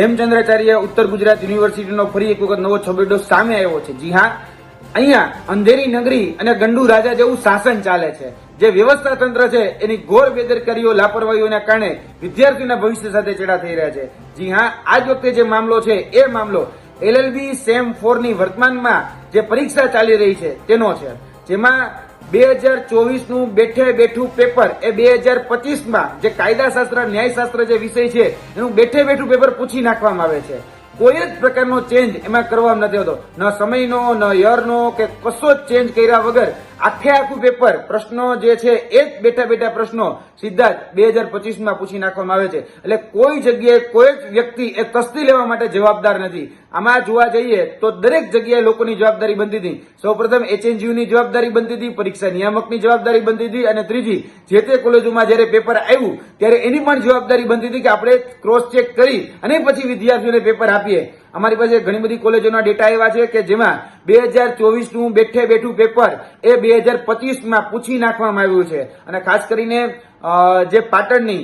હેમચંદ્રાચાર્ય ઉત્તર ગુજરાત યુનિવર્સિટીનો ફરી એક વખત નવો છબેડો સામે આવ્યો છે. જી હા, અહીંયા અંધેરી નગરી અને ગંડુ રાજા જેવું શાસન ચાલે છે. જે વ્યવસ્થા તંત્ર છે, એની ઘોર બેદરકારીઓ, લાપરવાહીઓના કારણે વિદ્યાર્થીઓના ભવિષ્ય સાથે ચેડા થઈ રહ્યા છે. જી હા, આજ વખતે જે મામલો છે, એ મામલો એલએલબી સેમ ફોરની વર્તમાનમાં જે પરીક્ષા ચાલી રહી છે, તેનો છે. જેમાં બે હજાર ચોવીસનું બેઠે બેઠું પેપર, એ બે હજાર પચીસમાં જે કાયદાશાસ્ત્ર, ન્યાયશાસ્ત્ર જે વિષય છે, એનું બેઠે બેઠું પેપર પૂછી નાખવામાં આવે છે. કોઈ જ પ્રકારનો ચેન્જ એમાં કરવામાં નથી હોતો ન સમયનો, ન યરનો કે કશો જ ચેન્જ કર્યા વગર આખે આખું પેપર પ્રશ્નો જે છે એ જ બેઠા બેઠા પ્રશ્નો સીધા જ બે હજાર પચીસમાં પૂછી નાખવામાં આવે છે. એટલે કોઈ જગ્યાએ કોઈ જ વ્યક્તિ એ તસ્તી લેવા માટે જવાબદાર નથી. આમાં જોવા જઈએ તો દરેક જગ્યાએ લોકોની જવાબદારી બનતી હતી. સૌપ્રથમ એચએનજીયુ ની જવાબદારી બનતી હતી, પરીક્ષા નિયામકની જવાબદારી બનતી હતી અને ત્રીજી, જે તે કોલેજોમાં જ્યારે પેપર આવ્યું, ત્યારે એની પણ જવાબદારી બનતી હતી કે આપણે ક્રોસ ચેક કરી અને પછી વિદ્યાર્થીઓને પેપર આપીએ. અમારી પાસે ઘણી બધી કોલેજોના ડેટા એવા છે કે જેમાં બે હજાર ચોવીસનું બેઠે બેઠું પેપર એ બે હજાર પચીસમાં પૂછી નાખવામાં આવ્યું છે. અને ખાસ કરીને જે પાટણની